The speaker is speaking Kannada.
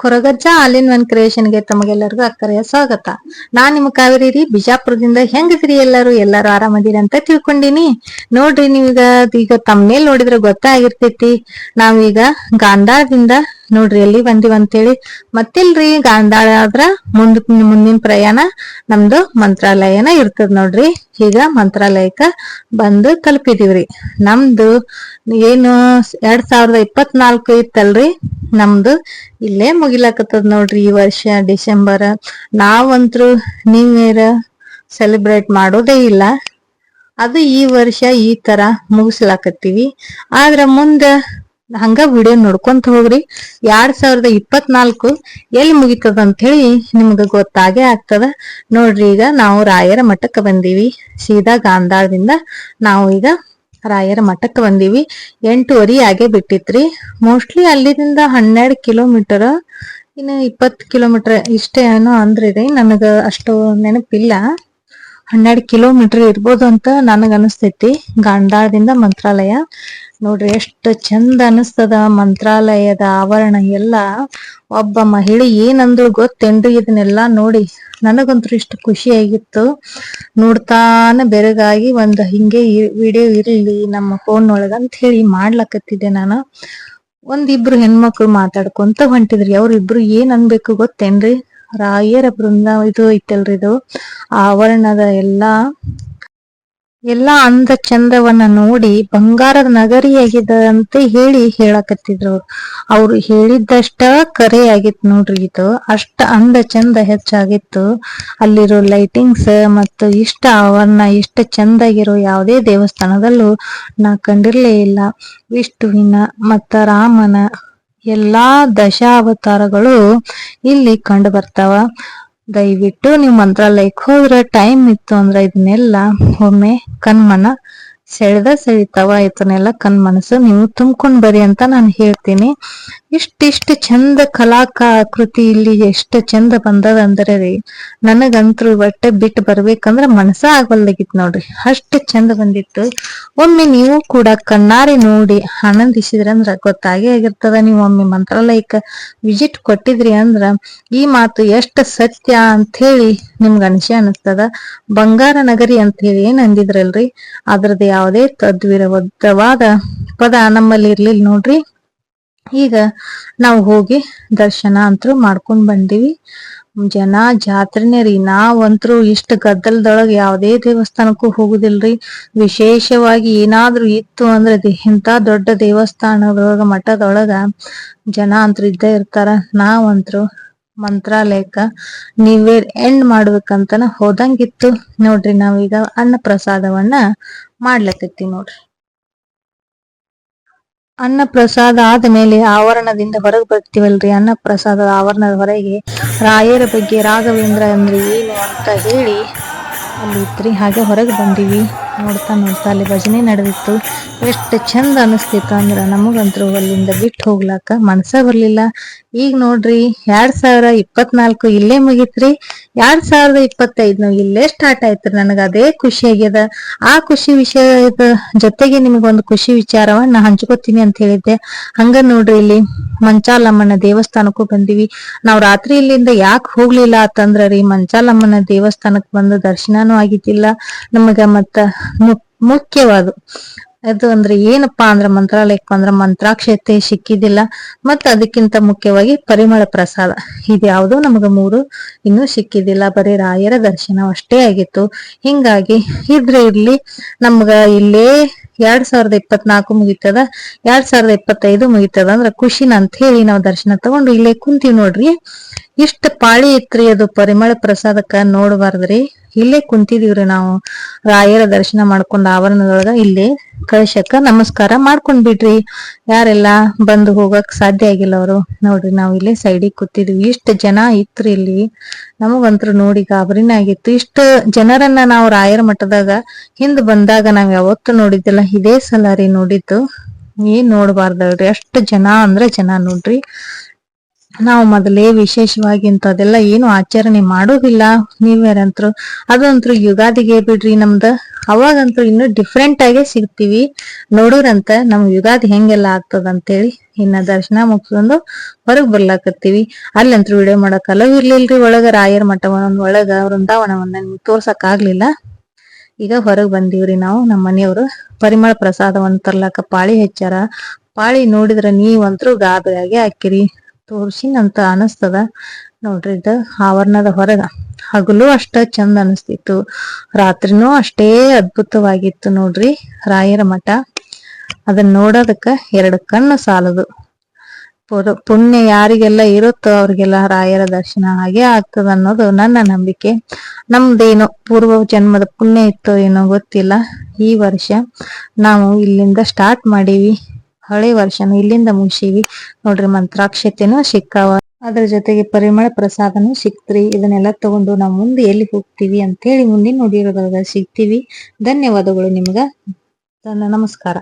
ಕೊರಗಜ್ಜ ಆಲ್ ಇನ್ ಒನ್ ಕ್ರಿಯೇಷನ್ಗೆ ತಮಗೆಲ್ಲರಿಗೂ ಅಕ್ಕರೆಯ ಸ್ವಾಗತ. ನಾ ನಿಮ್ ಕಾವೇರಿ ರೀ, ಬಿಜಾಪುರದಿಂದ ಹೆಂಗದ್ರಿ ಎಲ್ಲರೂ? ಎಲ್ಲಾರು ಆರಾಮದಿರಿ ಅಂತ ತಿಳ್ಕೊಂಡಿನಿ. ನೋಡ್ರಿ ನೀವೀಗ, ಈಗ ತಮ್ಮೇಲ್ ನೋಡಿದ್ರೆ ಗೊತ್ತಾಗಿರ್ತೈತಿ. ನಾವೀಗ ಗಾಂಧಾರದಿಂದ ನೋಡ್ರಿ, ಎಲ್ಲಿ ಬಂದಿವ್ ಅಂತೇಳಿ. ಮತ್ತಿಲ್ರಿ ಗಾಂಧಾಳ ಆದ್ರ ಮುಂದ್, ಮುಂದಿನ ಪ್ರಯಾಣ ನಮ್ದು ಮಂತ್ರಾಲಯನ ಇರ್ತದ ನೋಡ್ರಿ. ಈಗ ಮಂತ್ರಾಲಯಕ್ಕ ಬಂದು ತಲುಪಿದೀವ್ರಿ. ನಮ್ದು ಏನು ಎರಡ್ ಸಾವಿರದ ಇಪ್ಪತ್ನಾಲ್ಕು ಇತ್ತಲ್ರಿ. ನಮ್ದು ಇಲ್ಲೇ ಮುಗಿಲಾಕತ್ತದ ನೋಡ್ರಿ ಈ ವರ್ಷ ಡಿಸೆಂಬರ್. ನಾವಂತ್ರು ನ್ಯೂ ಇಯರ್ ಸೆಲೆಬ್ರೇಟ್ ಮಾಡೋದೇ ಇಲ್ಲ. ಅದು ಈ ವರ್ಷ ಈ ತರ ಮುಗಿಸ್ಲಾಕತ್ತೀವಿ. ಆದ್ರ ಮುಂದ ಹಂಗ ವಿಡಿಯೋ ನೋಡ್ಕೊಂತ ಹೋಗ್ರಿ. ಎರಡ್ ಸಾವಿರದ ಇಪ್ಪತ್ನಾಲ್ಕು ಎಲ್ಲಿ ಮುಗಿತದ ಅಂತ ಹೇಳಿ ನಿಮ್ಗ ಗೊತ್ತಾಗೇ ಆಗ್ತದ. ನೋಡ್ರಿ ಈಗ ನಾವು ರಾಯರ ಮಠಕ್ಕೆ ಬಂದೀವಿ. ಸೀದಾ ಗಾಂಧಾಳದಿಂದ ನಾವು ಈಗ ರಾಯರ ಮಠಕ್ಕೆ ಬಂದೀವಿ. ಎಂಟುವರಿ ಆಗೇ ಬಿಟ್ಟಿತ್ರಿ. ಮೋಸ್ಟ್ಲಿ ಅಲ್ಲಿದಿಂದ ಹನ್ನೆರಡು ಕಿಲೋಮೀಟರ್ ಇನ್ನು ಇಪ್ಪತ್ತು ಕಿಲೋಮೀಟರ್ ಇಷ್ಟೇ ಏನೋ ಅಂದ್ರಿ ರೀ ನನಗ ಅಷ್ಟು ನೆನಪಿಲ್ಲ. ಹನ್ನೆರಡು ಕಿಲೋಮೀಟರ್ ಇರ್ಬೋದು ಅಂತ ನನಗ ಅನಿಸ್ತೈತಿ ಗಾಂಡಾಳದಿಂದ ಮಂತ್ರಾಲಯ. ನೋಡ್ರಿ ಎಷ್ಟು ಚಂದ ಅನಿಸ್ತದ ಮಂತ್ರಾಲಯದ ಆವರಣ ಎಲ್ಲ. ಒಬ್ಬ ಮಹಿಳೆ ಏನಂದ್ರು ಗೊತ್ತೇನ್ರಿ ಇದನ್ನೆಲ್ಲಾ ನೋಡಿ. ನನಗಂತೂ ಇಷ್ಟು ಖುಷಿ ಆಗಿತ್ತು. ನೋಡ್ತಾನ ಬೆರಗಾಗಿ ಒಂದು ಹಿಂಗೆ ವಿಡಿಯೋ ಇರಲಿ, ನಮ್ಮ ಫೋನ್ ಒಳಗ ಅಂತ ಹೇಳಿ ಮಾಡ್ಲಕತ್ತಿದ್ದೆ ನಾನು. ಒಂದಿಬ್ರು ಹೆಣ್ಮಕ್ಳು ಮಾತಾಡ್ಕೊಂತ ಹೊಂಟಿದ್ರಿ. ಅವ್ರಿಬ್ರು ಏನ್ ಅನ್ಬೇಕು ಗೊತ್ತೇನ್ರಿ? ರಾಯರ ಬೃಂದ ಇದು ಐತಲ್ರಿ ಇದು. ಆವರಣದ ಎಲ್ಲಾ ಎಲ್ಲಾ ಅಂದ ಚಂದವನ್ನ ನೋಡಿ ಬಂಗಾರದ ನಗರಿಯಾಗಿದ ಅಂತ ಹೇಳಿ ಹೇಳಕತ್ತಿದ್ರು ಅವ್ರು. ಹೇಳಿದ್ದಷ್ಟ ಕರೆ ಆಗಿತ್ತು ನೋಡ್ರಿ ಇದು. ಅಷ್ಟ ಅಂದ ಚಂದ ಹೆಚ್ಚಾಗಿತ್ತು. ಅಲ್ಲಿರೋ ಲೈಟಿಂಗ್ಸ್ ಮತ್ತು ಇಷ್ಟ ಅವನ್ನ ಇಷ್ಟ ಚಂದಾಗಿರೋ ಯಾವುದೇ ದೇವಸ್ಥಾನದಲ್ಲೂ ನಾ ಕಂಡಿರ್ಲೇ ಇಲ್ಲ. ವಿಷ್ಣುವಿನ ಮತ್ತ ರಾಮನ ಎಲ್ಲಾ ದಶಾವತಾರಗಳು ಇಲ್ಲಿ ಕಂಡು ಬರ್ತಾವ. ದಯವಿಟ್ಟು ನೀವು ಮಂತ್ರಾಲಯಕ್ಕೆ ಹೋದ್ರೆ ಟೈಮ್ ಇತ್ತು ಅಂದ್ರೆ ಇದನ್ನೆಲ್ಲ ಒಮ್ಮೆ ಕಣ್ಮನ ಸೆಳೆದ ಸೆಳಿತಾವ ಇದನ್ನೆಲ್ಲ ಕನ್ ಮನಸ್ಸು, ನೀವು ತುಂಬ್ಕೊಂಡ್ ಬರ್ರಿ ಅಂತ ನಾನು ಹೇಳ್ತೀನಿ. ಇಷ್ಟಿಷ್ಟು ಚಂದ ಕಲಾಕೃತಿ ಇಲ್ಲಿ ಎಷ್ಟು ಚಂದ ಬಂದದ ಅಂದ್ರೆ ರೀ ನನಗಂತೂ ಬಟ್ಟೆ ಬಿಟ್ಟು ಬರ್ಬೇಕಂದ್ರ ಮನಸ್ಸ ಆಗಲ್ದಾಗಿತ್ತು ನೋಡ್ರಿ. ಅಷ್ಟು ಚಂದ ಬಂದಿತ್ತು. ಒಮ್ಮೆ ನೀವು ಕೂಡ ಕಣ್ಣಾರೆ ನೋಡಿ ಆನಂದಿಸಿದ್ರ ಅಂದ್ರ ಗೊತ್ತಾಗೇ ಆಗಿರ್ತದ. ನೀವು ಒಮ್ಮೆ ಮಂತ್ರಾಲಯಕ್ಕ ವಿಸಿಟ್ ಕೊಟ್ಟಿದ್ರಿ ಅಂದ್ರ ಈ ಮಾತು ಎಷ್ಟು ಸತ್ಯ ಅಂತ ಹೇಳಿ ನಿಮ್ಗ ಅನಿಸೆ ಅನಿಸ್ತದ. ಬಂಗಾರ ನಗರಿ ಅಂತ ಹೇಳಿ ಏನ್ ಅಂದಿದ್ರಲ್ರಿ? ಅದ್ರದ್ದು ಯಾವುದೇ ತದ್ವಿರವಾದ ಪದ ನಮ್ಮಲ್ಲಿ ಇರ್ಲಿಲ್ಲ ನೋಡ್ರಿ. ಈಗ ನಾವು ಹೋಗಿ ದರ್ಶನ ಅಂತರೂ ಮಾಡ್ಕೊಂಡ್ ಬಂದಿವಿ. ಜನ ಜಾತ್ರೆನೇ ರೀ, ನಾವಂತ್ರು ಇಷ್ಟ ಗದ್ದಲದೊಳಗ ಯಾವುದೇ ದೇವಸ್ಥಾನಕ್ಕೂ ಹೋಗುದಿಲ್ರಿ. ವಿಶೇಷವಾಗಿ ಏನಾದ್ರೂ ಇತ್ತು ಅಂದ್ರೆ ಇಂತ ದೊಡ್ಡ ದೇವಸ್ಥಾನದೊಳಗ ಮಠದೊಳಗ ಜನ ಅಂತರು ಇದ್ದೇ ಇರ್ತಾರ. ನಾವಂತ್ರು ಮಂತ್ರಾಲಯಕ್ಕ ನೀವೇ ಎಂಡ್ ಮಾಡ್ಬೇಕಂತನ ಹೋದಂಗಿತ್ತು ನೋಡ್ರಿ ನಾವೀಗ ಅನ್ನ ಪ್ರಸಾದವನ್ನ ಮಾಡ್ಲಕತ್ತಿ ನೋಡ್ರಿ ಅನ್ನ ಪ್ರಸಾದ ಆದ್ಮೇಲೆ ಆವರಣದಿಂದ ಹೊರಗೆ ಬರ್ತೀವಲ್ರಿ? ಅನ್ನ ಪ್ರಸಾದದ ಆವರಣದ ಹೊರಗೆ ರಾಯರ ಬಗ್ಗೆ ರಾಘವೇಂದ್ರ ಅಂದ್ರೆ ಏನು ಅಂತ ಹೇಳಿ ಅಲ್ಲಿ ಇತ್ರಿ ಹಾಗೆ ಹೊರಗೆ ಬಂದೀವಿ. ನೋಡ್ತಾ ನೋಡ್ತಾ ಅಲ್ಲಿ ಭಜನೆ ನಡೆದಿತ್ತು. ಎಷ್ಟು ಚಂದ ಅನಿಸ್ತಿತ್ತು ಅಂದ್ರ ನಮಗಂತರೂ ಅಲ್ಲಿಂದ ಬಿಟ್ಟು ಹೋಗ್ಲಾಕ ಮನ್ಸ ಬರ್ಲಿಲ್ಲ. ಈಗ ನೋಡ್ರಿ, ಎರಡ್ ಸಾವಿರ ಇಪ್ಪತ್ನಾಲ್ಕು ಇಲ್ಲೇ ಮುಗಿತ್ರಿ. ಎರಡ್ ಸಾವಿರದ ಇಪ್ಪತ್ತೈದ್ನು ಇಲ್ಲೇ ಸ್ಟಾರ್ಟ್ ಆಯ್ತು ನನಗ ಅದೇ ಖುಷಿ ಆಗ್ಯದ. ಆ ಖುಷಿ ವಿಷಯದ ಜೊತೆಗೆ ನಿಮಗೊಂದು ಖುಷಿ ವಿಚಾರವನ್ನ ಹಂಚ್ಕೋತೀನಿ ಅಂತ ಹೇಳಿದ್ದೆ. ಹಂಗ ನೋಡ್ರಿ ಇಲ್ಲಿ ಮಂಚಾಲಮ್ಮನ ದೇವಸ್ಥಾನಕ್ಕೂ ಬಂದಿವಿ. ನಾವ್ ರಾತ್ರಿ ಇಲ್ಲಿಂದ ಯಾಕೆ ಹೋಗ್ಲಿಲ್ಲ ಅಂತಂದ್ರ ರೀ, ಮಂಚಾಲಮ್ಮನ ದೇವಸ್ಥಾನಕ್ ಬಂದು ದರ್ಶನನೂ ಆಗಿದ್ದಿಲ್ಲ. ನಮಗ ಮತ್ತ ಮುಖ್ಯವಾದ ಅದು ಅಂದ್ರೆ ಏನಪ್ಪಾ ಅಂದ್ರೆ ಮಂತ್ರಾಲಯಕ್ಕೆ ಬಂದ್ರೆ ಮಂತ್ರಾಕ್ಷತೆ ಸಿಕ್ಕಿದಿಲ್ಲ. ಮತ್ತ ಅದಕ್ಕಿಂತ ಮುಖ್ಯವಾಗಿ ಪರಿಮಳ ಪ್ರಸಾದ. ಇದ್ಯಾವುದೋ ನಮಗ ಮೂರು ಇನ್ನೂ ಸಿಕ್ಕಿದಿಲ್ಲ. ಬರೀ ರಾಯರ ದರ್ಶನ ಅಷ್ಟೇ ಆಗಿತ್ತು. ಹಿಂಗಾಗಿ ಇದ್ರೆ ಇರ್ಲಿ, ನಮ್ಗ ಇಲ್ಲೇ ಎರಡ್ ಸಾವಿರದ ಇಪ್ಪತ್ನಾಲ್ಕು ಮುಗಿತದ, ಎರಡ್ ಸಾವಿರದ ಇಪ್ಪತ್ತೈದು ಮುಗಿತದ ಅಂದ್ರ ಖುಷಿನ ಅಂತ ಹೇಳಿ ನಾವು ದರ್ಶನ ತಗೊಂಡು ಇಲ್ಲೇ ಕುಂತೀವಿ ನೋಡ್ರಿ. ಇಷ್ಟ ಪಾಳಿ ಇತ್ರಿ ಅದು ಪರಿಮಳ ಪ್ರಸಾದಕ್ಕ ನೋಡಬಾರ್ದ್ರಿ. ಇಲ್ಲೇ ಕುಂತಿದೀವ್ರಿ ನಾವು. ರಾಯರ ದರ್ಶನ ಮಾಡ್ಕೊಂಡ್ ಆವರಣದೊಳಗ ಇಲ್ಲೇ ಕಳಶಕ್ಕ ನಮಸ್ಕಾರ ಮಾಡ್ಕೊಂಡ್ ಬಿಡ್ರಿ. ಯಾರೆಲ್ಲ ಬಂದು ಹೋಗಕ್ ಸಾಧ್ಯ ಆಗಿಲ್ಲ ಅವರು, ನೋಡ್ರಿ ನಾವ್ ಇಲ್ಲೇ ಸೈಡಿಗೆ ಕೂತಿದ್ವಿ. ಇಷ್ಟ ಜನ ಇತ್ರಿ ಇಲ್ಲಿ. ನಮಗಂತ್ರ ನೋಡಿ ಗಾಬರಿನ ಆಗಿತ್ತು. ಇಷ್ಟ ಜನರನ್ನ ನಾವು ರಾಯರ ಮಠದಾಗ ಹಿಂದ್ ಬಂದಾಗ ನಾವ್ ಯಾವತ್ತು ನೋಡಿದ್ದಿಲ್ಲ. ಇದೇ ಸಲ ರೀ ನೋಡಿದ್ದು. ಏನ್ ನೋಡ್ಬಾರ್ದಲ್ರಿ. ಅಷ್ಟು ಜನ ಅಂದ್ರೆ ಜನ ನೋಡ್ರಿ. ನಾವು ಮೊದಲೇ ವಿಶೇಷವಾಗಿ ಇಂಥದೆಲ್ಲ ಏನು ಆಚರಣೆ ಮಾಡೋದಿಲ್ಲ. ನೀವ್ಯಾರಂತ್ರು, ಅದಂತ್ರು ಯುಗಾದಿಗೆ ಬಿಡ್ರಿ ನಮ್ದ. ಅವಾಗಂತೂ ಇನ್ನು ಡಿಫ್ರೆಂಟ್ ಆಗೇ ಸಿಗ್ತೀವಿ. ನೋಡೋರಂತ ನಮ್ ಯುಗಾದಿ ಹೆಂಗೆಲ್ಲ ಆಗ್ತದ ಅಂತೇಳಿ ಇನ್ನ ದರ್ಶನ ಮುಗಿಸ್ಕೊಂಡು ಹೊರಗ್ ಬರ್ಲಾಕತ್ತೀವಿ. ಅಲ್ಲಂತ್ರು ವಿಡಿಯೋ ಮಾಡಕ್ ಅಲವ್ ಇರ್ಲಿಲ್ರಿ ಒಳಗ ರಾಯರ್ ಮಠ ಒಂದ್ ಒಳಗ ವೃಂದಾವನವನ್ನ ನಿಮ್ಗೆ ತೋರ್ಸಕ್ ಆಗ್ಲಿಲ್ಲ. ಈಗ ಹೊರಗ್ ಬಂದೀವ್ರಿ ನಾವು ನಮ್ಮ ಮನೆಯವರು. ಪರಿಮಳ ಪ್ರಸಾದವನ್ನ ತರ್ಲಾಕ ಪಾಳಿ ಹೆಚ್ಚಾರ. ಪಾಳಿ ನೋಡಿದ್ರ ನೀವಂತ್ರು ಗಾಬರಿಯಾಗೆ ಹಾಕಿರಿ. ತೋರ್ಸಿನಂತ ಅನಸ್ತದ. ನೋಡ್ರಿ ಇದು ಆವರಣದ ಹೊರಗ. ಹಗಲು ಅಷ್ಟ ಚಂದ ಅನಿಸ್ತಿತ್ತು. ರಾತ್ರಿನೂ ಅಷ್ಟೇ ಅದ್ಭುತವಾಗಿತ್ತು ನೋಡ್ರಿ ರಾಯರ ಮಠ. ಅದನ್ನ ನೋಡೋದಕ್ಕ ಎರಡು ಕಣ್ಣು ಸಾಲದು. ಪುಣ್ಯ ಯಾರಿಗೆಲ್ಲ ಇರುತ್ತೋ ಅವ್ರಿಗೆಲ್ಲ ರಾಯರ ದರ್ಶನ ಹಾಗೆ ಆಗ್ತದ ಅನ್ನೋದು ನನ್ನ ನಂಬಿಕೆ. ನಮ್ದೇನೋ ಪೂರ್ವ ಜನ್ಮದ ಪುಣ್ಯ ಇತ್ತೋ ಏನೋ ಗೊತ್ತಿಲ್ಲ. ಈ ವರ್ಷ ನಾವು ಇಲ್ಲಿಂದ ಸ್ಟಾರ್ಟ್ ಮಾಡೀವಿ. ಹಳೆ ವರ್ಷನ ಇಲ್ಲಿಂದ ಮುಗಿಸೀವಿ. ನೋಡ್ರಿ ಮಂತ್ರಾಕ್ಷತೆನೂ ಸಿಕ್ಕಾವ. ಅದ್ರ ಜೊತೆಗೆ ಪರಿಮಳ ಪ್ರಸಾದನು ಸಿಕ್ತ್ರಿ. ಇದನ್ನೆಲ್ಲ ತಗೊಂಡು ನಾವು ಮುಂದೆ ಎಲ್ಲಿ ಹೋಗ್ತೀವಿ ಅಂತ ಹೇಳಿ ಮುಂದಿನ ನೋಡಿರೋದಾಗ ಸಿಗ್ತೀವಿ. ಧನ್ಯವಾದಗಳು ನಿಮ್ಗ. ನಮಸ್ಕಾರ.